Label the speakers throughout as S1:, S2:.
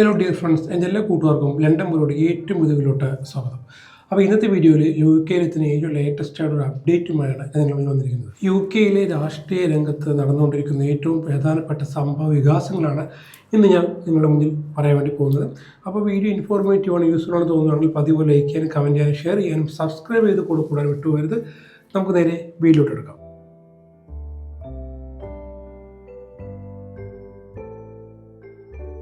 S1: Hello dear friends എന്റെ എല്ലാ കൂട്ടുകാർക്കും ലണ്ടൻ പോലോട് ഏറ്റവും പുതിയതിലോട്ട് സ്വാഗതം. അപ്പോൾ ഇന്നത്തെ വീഡിയോയിൽ യു കെയിലെത്തുന്ന ഏറ്റവും ലേറ്റസ്റ്റ് ആയിട്ടുള്ള അപ്ഡേറ്റുമായാണ് ഞാൻ നിങ്ങൾ വന്നിരിക്കുന്നത്. യു കെയിലെ രാഷ്ട്രീയ രംഗത്ത് നടന്നുകൊണ്ടിരിക്കുന്ന ഏറ്റവും പ്രധാനപ്പെട്ട സംഭവ വികാസങ്ങളാണ് ഇന്ന് ഞാൻ നിങ്ങളുടെ മുന്നിൽ പറയാൻ വേണ്ടി പോകുന്നത്. അപ്പോൾ വീഡിയോ ഇൻഫോർമേറ്റീവ് ആണ് യൂസ്ഫുൾ ആണ് തോന്നുകയാണെങ്കിൽ പതിവ് ലൈക്ക് ചെയ്യാനും കമന്റ് ചെയ്യാനും ഷെയർ ചെയ്യാനും സബ്സ്ക്രൈബ് ചെയ്ത് കൂടെ കൂടാൻ വിട്ടുപോകരുത്. നമുക്ക് നേരെ വീഡിയോട്ട് എടുക്കാം.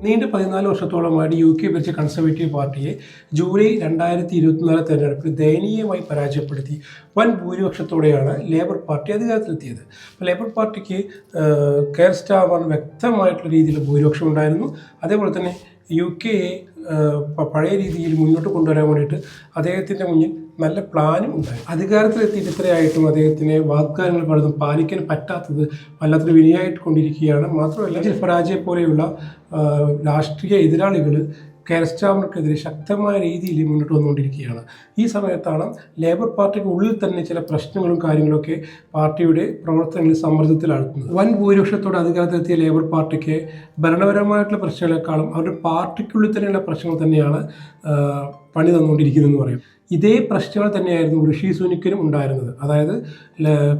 S1: നീണ്ട പതിനാല് വർഷത്തോളമായിട്ട് യു കെ ഭരിച്ച കൺസർവേറ്റീവ് പാർട്ടിയെ ജൂലൈ രണ്ടായിരത്തി ഇരുപത്തിനാല് തെരഞ്ഞെടുപ്പിൽ ദയനീയമായി പരാജയപ്പെടുത്തി വൻ ഭൂരിപക്ഷത്തോടെയാണ് ലേബർ പാർട്ടി അധികാരത്തിലെത്തിയത്. അപ്പോൾ ലേബർ പാർട്ടിക്ക് കെയർ സ്റ്റാമറിന് വ്യക്തമായിട്ടുള്ള രീതിയിൽ ഭൂരിപക്ഷം ഉണ്ടായിരുന്നു. അതേപോലെ തന്നെ യു കെയെ പഴയ രീതിയിൽ മുന്നോട്ട് കൊണ്ടുവരാൻ വേണ്ടിയിട്ട് അദ്ദേഹത്തിന്റെ മുന്നിൽ നല്ല പ്ലാനും ഉണ്ടായി അധികാരത്തിലെത്തിയിട്ട് ഇത്രയായിട്ടും അദ്ദേഹത്തിന് വാഗ്ദാനങ്ങൾ പലതും പാലിക്കാൻ പറ്റാത്തത് വല്ലാത്തൊരു വിനയായിട്ട് കൊണ്ടിരിക്കുകയാണ് മാത്രമല്ല ചില പരാജയ പോലെയുള്ള രാഷ്ട്രീയ എതിരാളികൾ കെയർസ്റ്റാമർക്കെതിരെ ശക്തമായ രീതിയിൽ മുന്നോട്ട് വന്നുകൊണ്ടിരിക്കുകയാണ്. ഈ സമയത്താണ് ലേബർ പാർട്ടിക്ക് ഉള്ളിൽ തന്നെ ചില പ്രശ്നങ്ങളും കാര്യങ്ങളൊക്കെ പാർട്ടിയുടെ പ്രവർത്തനങ്ങളിൽ സമ്മർദ്ദത്തിലാഴ്ത്തുന്നത് വൻ ഭൂരിപക്ഷത്തോടെ അധികാരത്തിലെത്തിയ ലേബർ പാർട്ടിക്ക് ഭരണപരമായിട്ടുള്ള പ്രശ്നങ്ങളെക്കാളും അവരുടെ പാർട്ടിക്കുള്ളിൽ തന്നെയുള്ള പ്രശ്നങ്ങൾ തന്നെയാണ് പണി തന്നുകൊണ്ടിരിക്കുന്നതെന്ന് പറയും. ഇതേ പ്രശ്നങ്ങൾ തന്നെയായിരുന്നു ഋഷി സുനിക്കിനും ഉണ്ടായിരുന്നത്. അതായത്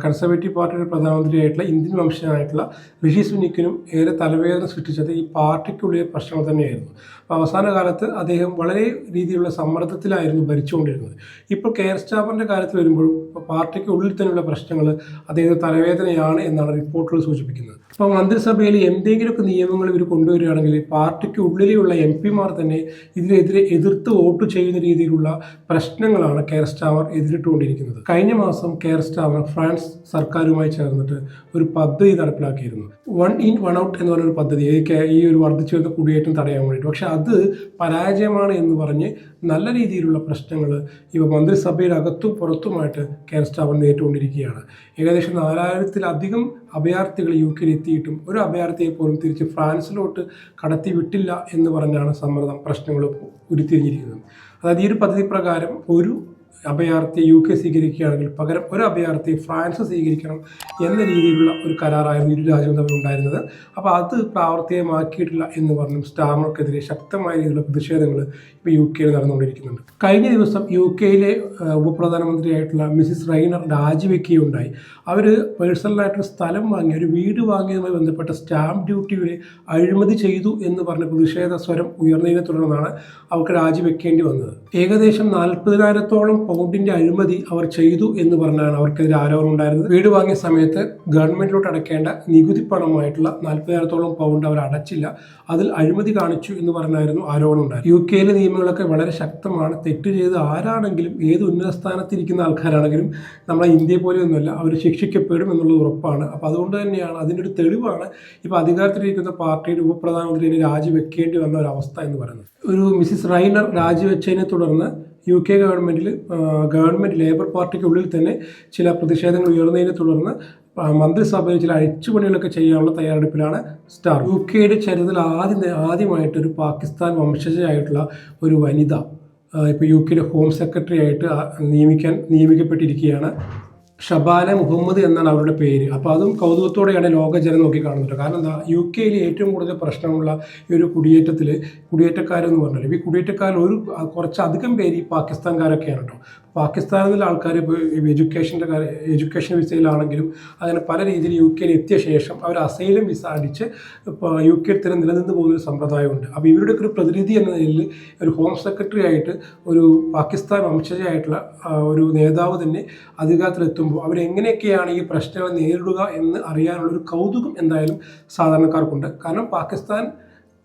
S1: കൺസർവേറ്റീവ് പാർട്ടിയുടെ പ്രധാനമന്ത്രിയായിട്ടുള്ള ഇന്ത്യൻ വംശനായിട്ടുള്ള ഋഷി സുനിക്കിനും ഏറെ തലവേദന സൃഷ്ടിച്ചത് ഈ പാർട്ടിക്കുള്ളിലെ പ്രശ്നങ്ങൾ തന്നെയായിരുന്നു. അപ്പോൾ അവസാന കാലത്ത് അദ്ദേഹം വളരെ രീതിയിലുള്ള സമ്മർദ്ദത്തിലായിരുന്നു ഭരിച്ചുകൊണ്ടിരുന്നത്. ഇപ്പോൾ കെ എസ് ചാപ്പറിന്റെ കാര്യത്തിൽ വരുമ്പോഴും പാർട്ടിക്ക് ഉള്ളിൽ തന്നെയുള്ള പ്രശ്നങ്ങൾ അദ്ദേഹത്തിന് തലവേദനയാണ് എന്നാണ് റിപ്പോർട്ടുകൾ സൂചിപ്പിക്കുന്നത്. അപ്പോൾ മന്ത്രിസഭയിൽ എന്തെങ്കിലുമൊക്കെ നിയമങ്ങൾ ഇവർ കൊണ്ടുവരികയാണെങ്കിൽ പാർട്ടിക്ക് ഉള്ളിലുള്ള എം പിമാർ തന്നെ ഇതിനെതിരെ എതിർത്ത് വോട്ട് ചെയ്യുന്ന രീതിയിലുള്ള പ്രശ്നങ്ങളാണ് കെയർ സ്റ്റാവർ എതിരിട്ടുകൊണ്ടിരിക്കുന്നത്. കഴിഞ്ഞ മാസം കെയർ സ്റ്റാവർ ഫ്രാൻസ് സർക്കാരുമായി ചേർന്നിട്ട് ഒരു പദ്ധതി നടപ്പിലാക്കിയിരുന്നു. വൺ ഇൻ വൺ ഔട്ട് എന്ന് പറഞ്ഞൊരു പദ്ധതി. ഈ ഒരു വർദ്ധിച്ചു വരുന്ന കുടിയേറ്റം തടയാൻ വേണ്ടിയിട്ട്. പക്ഷെ അത് പരാജയമാണ് എന്ന് പറഞ്ഞ് നല്ല രീതിയിലുള്ള പ്രശ്നങ്ങൾ ഇവ മന്ത്രിസഭയുടെ അകത്തും പുറത്തുമായിട്ട് കെയർ സ്റ്റാവർ നേരിട്ടുകൊണ്ടിരിക്കുകയാണ്. ഏകദേശം നാലായിരത്തിലധികം അഭയാർത്ഥികൾ യു കെയിൽ എത്തിയിട്ടും ഒരു അഭയാർത്ഥിയെ പോലും തിരിച്ച് ഫ്രാൻസിലോട്ട് കടത്തി വിട്ടില്ല എന്ന് പറഞ്ഞാണ് സമ്മർദ്ദം പ്രശ്നങ്ങൾ ഉരുത്തിരിഞ്ഞിരിക്കുന്നത്. അതായത് ഈ ഒരു പദ്ധതി പ്രകാരം ഒരു അഭയാർത്ഥിയെ യു കെ സ്വീകരിക്കുകയാണെങ്കിൽ പകരം ഒരു അഭയാർത്ഥി ഫ്രാൻസ് സ്വീകരിക്കണം എന്ന രീതിയിലുള്ള ഒരു കരാറായിരുന്നു ഇരു രാജ്യവും തമ്മിൽ ഉണ്ടായിരുന്നത്. അപ്പോൾ അത് പ്രാവർത്തികമാക്കിയിട്ടില്ല എന്ന് പറഞ്ഞും സ്റ്റാമർക്കെതിരെ ശക്തമായ രീതിയിലുള്ള പ്രതിഷേധങ്ങൾ ഇപ്പോൾ യു കെയിൽ നടന്നുകൊണ്ടിരിക്കുന്നുണ്ട്. കഴിഞ്ഞ ദിവസം യു കെയിലെ ഉപപ്രധാനമന്ത്രിയായിട്ടുള്ള മിസിസ് റൈനർ രാജിവെക്കുകയുണ്ടായി. അവർ പേഴ്സണലായിട്ടൊരു സ്ഥലം വാങ്ങി ഒരു വീട് വാങ്ങിയതുമായി ബന്ധപ്പെട്ട സ്റ്റാമ്പ് ഡ്യൂട്ടിയുടെ അഴിമതി ചെയ്തു എന്ന് പറഞ്ഞ പ്രതിഷേധ സ്വരം ഉയർന്നതിനെ തുടർന്നാണ് അവർക്ക് രാജിവെക്കേണ്ടി വന്നത്. ഏകദേശം നാൽപ്പതിനായിരത്തോളം പൗണ്ടിന്റെ അഴിമതി അവർ ചെയ്തു എന്ന് പറഞ്ഞാണ് അവർക്കെതിരെ ആരോപണം ഉണ്ടായിരുന്നത്. വീട് വാങ്ങിയ സമയത്ത് ഗവൺമെന്റിലോട്ട് അടക്കേണ്ട നികുതി പണമായിട്ടുള്ള നാൽപ്പതിനായിരത്തോളം പൗണ്ട് അവർ അടച്ചില്ല. അതിൽ അഴിമതി കാണിച്ചു എന്ന് പറഞ്ഞായിരുന്നു ആരോപണം ഉണ്ടായത്. യു കെയിലെ നിയമങ്ങളൊക്കെ വളരെ ശക്തമാണ്. തെറ്റ് ചെയ്ത് ആരാണെങ്കിലും ഏത് ഉന്നത സ്ഥാനത്തിരിക്കുന്ന ആൾക്കാരാണെങ്കിലും നമ്മളെ ഇന്ത്യയെ പോലെയൊന്നുമല്ല അവർ ശിക്ഷിക്കപ്പെടും എന്നുള്ളത് ഉറപ്പാണ്. അപ്പോൾ അതുകൊണ്ട് തന്നെയാണ് അതിന്റെ ഒരു തെളിവാണ് ഇപ്പോൾ അധികാരത്തിലിരിക്കുന്ന പാർട്ടിയുടെ ഉപപ്രധാനമന്ത്രിയെ രാജിവെക്കേണ്ടി വന്ന ഒരു അവസ്ഥ എന്ന് പറയുന്നത്. ഒരു മിസിസ് റൈനർ രാജിവെച്ചതിനെ തുടർന്ന് യു കെ ഗവൺമെന്റിൽ ഗവൺമെന്റ് ലേബർ പാർട്ടിക്കുള്ളിൽ തന്നെ ചില പ്രതിഷേധങ്ങൾ ഉയർന്നതിനെ തുടർന്ന് മന്ത്രിസഭയിൽ ചില അഴിച്ചുപണികളൊക്കെ ചെയ്യാനുള്ള തയ്യാറെടുപ്പിലാണ് സ്റ്റാർ. യു കെയുടെ ചരിത്രത്തിൽ ആദ്യം ആദ്യമായിട്ട് ഒരു പാകിസ്ഥാൻ വംശജയായിട്ടുള്ള ഒരു വനിത ഇപ്പോൾ യു കെയുടെ ഹോം സെക്രട്ടറി ആയിട്ട് നിയമിക്കാൻ നിയമിക്കപ്പെട്ടിരിക്കുകയാണ് ഷബാന മുഹമ്മദ് എന്നാണ് അവരുടെ പേര്. അപ്പോൾ അതും കൗതുകത്തോടെയാണ് ലോകജനം നോക്കി കാണുന്നത് കാരണം എന്താ? യു കെയിൽ ഏറ്റവും കൂടുതൽ പ്രശ്നമുള്ള ഈ ഒരു കുടിയേറ്റത്തിൽ കുടിയേറ്റക്കാരെന്ന് പറഞ്ഞാൽ ഈ കുടിയേറ്റക്കാരിൽ ഒരു കുറച്ചധികം പേര് ഈ പാകിസ്ഥാൻകാരൊക്കെയാണ് കേട്ടോ. പാകിസ്ഥാനിൽ ആൾക്കാർ ഇപ്പോൾ എഡ്യൂക്കേഷന്റെ കാര്യം എഡ്യൂക്കേഷൻ വിസയിലാണെങ്കിലും അങ്ങനെ പല രീതിയിൽ യു കെയിൽ എത്തിയ ശേഷം അവർ അസൈലം വിസ അടിച്ച് ഇപ്പോൾ യു കെയിൽ തന്നെ നിലനിന്ന് പോകുന്ന ഒരു സമ്പ്രദായമുണ്ട്. അപ്പോൾ ഇവരുടെ ഒരു പ്രതിനിധി എന്ന നിലയിൽ ഒരു ഹോം സെക്രട്ടറി ആയിട്ട് ഒരു പാകിസ്ഥാൻ വംശജയായിട്ടുള്ള ഒരു നേതാവ് തന്നെ അധികാരത്തിലെത്തുമ്പോൾ അവരെങ്ങനെയൊക്കെയാണ് ഈ പ്രശ്നങ്ങൾ നേരിടുക എന്ന് അറിയാനുള്ള ഒരു കൗതുകം എന്തായാലും സാധാരണക്കാർക്കുണ്ട്. കാരണം പാകിസ്ഥാൻ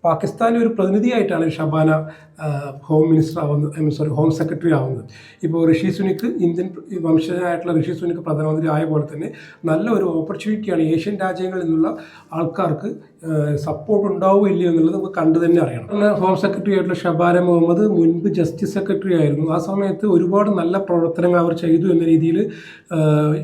S1: പാകിസ്ഥാനിലെ ഒരു പ്രതിനിധിയായിട്ടാണ് ഷബാന ഹോം മിനിസ്റ്റർ ആവുന്നത് സോറി ഹോം സെക്രട്ടറി ആവുന്നത്. ഇപ്പോൾ ഋഷി സുനിക്ക് ഇന്ത്യൻ വംശജനായിട്ടുള്ള ഋഷി സുനിക്ക് പ്രധാനമന്ത്രി ആയ പോലെ തന്നെ നല്ല ഒരു ഓപ്പർച്യൂണിറ്റിയാണ് ഏഷ്യൻ രാജ്യങ്ങളിൽ നിന്നുള്ള ആൾക്കാർക്ക് സപ്പോർട്ട് ഉണ്ടാവുമോ ഇല്ലയോ എന്നുള്ളത് നമുക്ക് കണ്ടു തന്നെ അറിയണം. ഹോം സെക്രട്ടറി ആയിട്ടുള്ള ഷബാര മുഹമ്മദ് മുൻപ് ജസ്റ്റിസ് സെക്രട്ടറി ആയിരുന്നു. ആ സമയത്ത് ഒരുപാട് നല്ല പ്രവർത്തനങ്ങൾ അവർ ചെയ്തു എന്ന രീതിയിൽ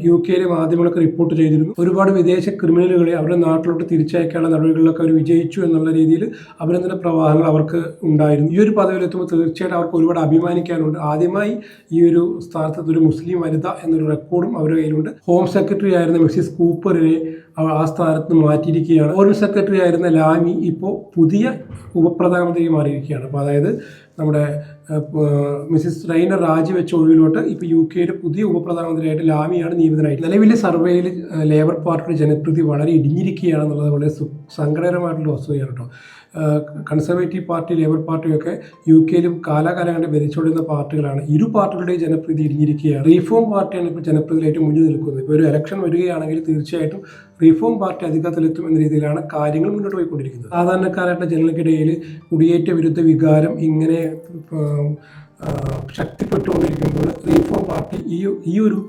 S1: യു കെയിലെ മാധ്യമങ്ങളൊക്കെ റിപ്പോർട്ട് ചെയ്തിരുന്നു. ഒരുപാട് വിദേശ ക്രിമിനലുകളെ അവരുടെ നാട്ടിലോട്ട് തിരിച്ചയക്കാനുള്ള നടപടികളിലൊക്കെ അവർ വിജയിച്ചു എന്നുള്ള രീതിയിൽ അഭിനന്ദന പ്രവാഹങ്ങൾ അവർക്ക് ഉണ്ടായിരുന്നു. ഈ ഒരു പദവിയിലെത്തുമ്പോൾ തീർച്ചയായിട്ടും അവർക്ക് ഒരുപാട് അഭിമാനിക്കാനുണ്ട്. ആദ്യമായി ഈ ഒരു സ്ഥാനത്ത് ഒരു മുസ്ലിം വനിത എന്നൊരു റെക്കോർഡും അവരുടെ കയ്യിലുണ്ട്. ഹോം സെക്രട്ടറി ആയിരുന്ന മിസ്സിസ് കൂപ്പറിനെ ആ സ്ഥാനത്ത് മാറ്റിയിരിക്കുകയാണ്. ഒരു സെക്രട്ടറി ആയിരുന്ന ലാമി ഇപ്പോൾ പുതിയ ഉപപ്രധാനമന്ത്രി മാറിയിരിക്കുകയാണ്. അപ്പോൾ അതായത് നമ്മുടെ മിസിസ് റൈനർ രാജിവെച്ച ഒഴിവിലോട്ട് ഇപ്പോൾ യു കെയുടെ പുതിയ ഉപപ്രധാനമന്ത്രിയായിട്ട് ലാമിയാണ് നിയമിതനായിട്ട്. നിലവിലെ സർവേയിൽ ലേബർ പാർട്ടിയുടെ ജനപ്രീതി വളരെ ഇടിഞ്ഞിരിക്കുകയാണെന്നുള്ളത് വളരെ സങ്കടകരമായിട്ടുള്ള വസ്തുതയാണ് കേട്ടോ. കൺസർവേറ്റീവ് പാർട്ടി ലേബർ പാർട്ടിയൊക്കെ യു കെയിലും കാലാകാലങ്ങളിൽ കൊണ്ട് ഭരിച്ചുകൊണ്ടിരുന്ന പാർട്ടികളാണ്. ഇരു പാർട്ടികളുടെയും ജനപ്രീതി ഇടിഞ്ഞിരിക്കുകയാണ്. റീഫോം പാർട്ടിയാണ് ഇപ്പോൾ ജനപ്രീതിയിൽ മുന്നിൽ നിൽക്കുന്നത്. ഇപ്പോൾ ഒരു ഇലക്ഷൻ വരികയാണെങ്കിൽ തീർച്ചയായിട്ടും റീഫോം പാർട്ടി അധികാരത്തിലെത്തും എന്ന രീതിയിലാണ് കാര്യങ്ങൾ മുന്നോട്ട് പോയിക്കൊണ്ടിരിക്കുന്നത്. സാധാരണക്കാരായിട്ടുള്ള ജനങ്ങൾക്കിടയിൽ കുടിയേറ്റ വിരുദ്ധ വികാരം ഇങ്ങനെ ശക്തിപ്പെട്ടുകൊണ്ടിരിക്കുമ്പോൾ റീഫോം പാർട്ടി ഈ ഈ ഒരു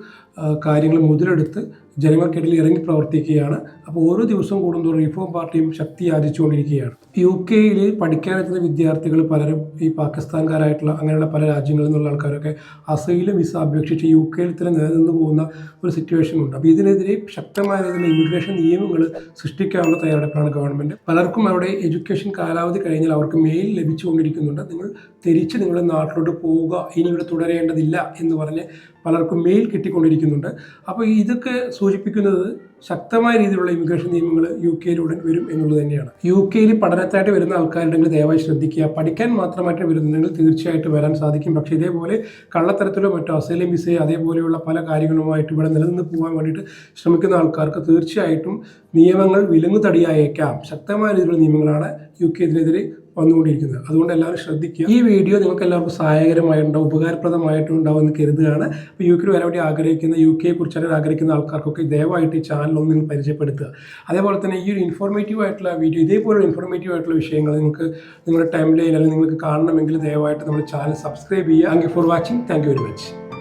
S1: കാര്യങ്ങൾ മുതലെടുത്ത് ജനങ്ങൾക്കിടയിൽ ഇറങ്ങി പ്രവർത്തിക്കുകയാണ്. അപ്പോൾ ഓരോ ദിവസവും കൂടുന്തോറും റീഫോം പാർട്ടിയും ശക്തി ആർജിച്ചുകൊണ്ടിരിക്കുകയാണ്. യു കെയിൽ പഠിക്കാനെത്തുന്ന വിദ്യാർത്ഥികൾ പലരും ഈ പാകിസ്ഥാൻകാരായിട്ടുള്ള അങ്ങനെയുള്ള പല രാജ്യങ്ങളിൽ നിന്നുള്ള ആൾക്കാരൊക്കെ അസൈലും വിസ അപേക്ഷിച്ച് യു കെയിൽ തന്നെ നിലനിന്ന് പോകുന്ന ഒരു സിറ്റുവേഷൻ ഉണ്ട്. അപ്പോൾ ഇതിനെതിരെ ശക്തമായ രീതിയിൽ ഇമിഗ്രേഷൻ നിയമങ്ങൾ സൃഷ്ടിക്കാനുള്ള തയ്യാറെടുപ്പാണ് ഗവൺമെന്റ് പലർക്കും അവിടെ എഡ്യൂക്കേഷൻ കാലാവധി കഴിഞ്ഞാൽ അവർക്ക് മെയിൽ ലഭിച്ചുകൊണ്ടിരിക്കുന്നുണ്ട്. നിങ്ങൾ തിരിച്ച് നിങ്ങളുടെ നാട്ടിലോട്ട് പോവുക. ഇനി ഇവിടെ തുടരേണ്ടതില്ല എന്ന് പറഞ്ഞ് പലർക്കും മെയിൽ കിട്ടിക്കൊണ്ടിരിക്കുന്നുണ്ട്. അപ്പോൾ ഇതൊക്കെ സൂചിപ്പിക്കുന്നത് ശക്തമായ രീതിയിലുള്ള ഇമിഗ്രേഷൻ നിയമങ്ങൾ യു കെയിലൂടെ വരും എന്നുള്ളത് തന്നെയാണ്. യു കെയിൽ പഠനത്തായിട്ട് വരുന്ന ആൾക്കാരുണ്ടെങ്കിൽ ദയവായി ശ്രദ്ധിക്കുക. പഠിക്കാൻ മാത്രമായിട്ട് വരുന്നുണ്ടെങ്കിൽ തീർച്ചയായിട്ടും വരാൻ സാധിക്കും. പക്ഷേ ഇതേപോലെ കള്ളത്തരത്തിലോ മറ്റോ അസൈലം വിസയോ അതേപോലെയുള്ള പല കാര്യങ്ങളുമായിട്ട് ഇവിടെ നിലനിന്ന് പോകാൻ വേണ്ടിയിട്ട് ശ്രമിക്കുന്ന ആൾക്കാർക്ക് തീർച്ചയായിട്ടും നിയമങ്ങൾ വിലങ്ങുതടിയായേക്കാം. ശക്തമായ രീതിയിലുള്ള നിയമങ്ങളാണ് യു കെ ഇതിനെതിരെ വന്നുകൊണ്ടിരിക്കുന്നത്. അതുകൊണ്ട് എല്ലാവരും ശ്രദ്ധിക്കുക. ഈ വീഡിയോ നിങ്ങൾക്ക് എല്ലാവർക്കും സഹായകരമായിട്ടുണ്ടാവും ഉപകാരപ്രദമായിട്ടുണ്ടാവും എന്ന് കരുതുകയാണ്. അപ്പോൾ യു കെയിൽ വരാൻ ആഗ്രഹിക്കുന്ന യു കെയെ കുറിച്ച് ആഗ്രഹിക്കുന്ന ആൾക്കാർക്കൊക്കെ ദയവായിട്ട് ഈ ചാനൽ ഒന്ന് നിങ്ങൾ പരിചയപ്പെടുത്തുക. അതേപോലെ തന്നെ ഈ ഒരു ഇൻഫോർമേറ്റീവ് ആയിട്ടുള്ള വീഡിയോ ഇതേപോലെ ഇൻഫോർമേറ്റീവ് ആയിട്ടുള്ള വിഷയങ്ങൾ നിങ്ങൾക്ക് നിങ്ങളുടെ ടൈം ലൈൻ അല്ലെങ്കിൽ നിങ്ങൾക്ക് കാണണമെങ്കിൽ ദയവായിട്ട് നമ്മുടെ ചാനൽ സബ്സ്ക്രൈബ് ചെയ്യുക. Thank you for watching thank you very much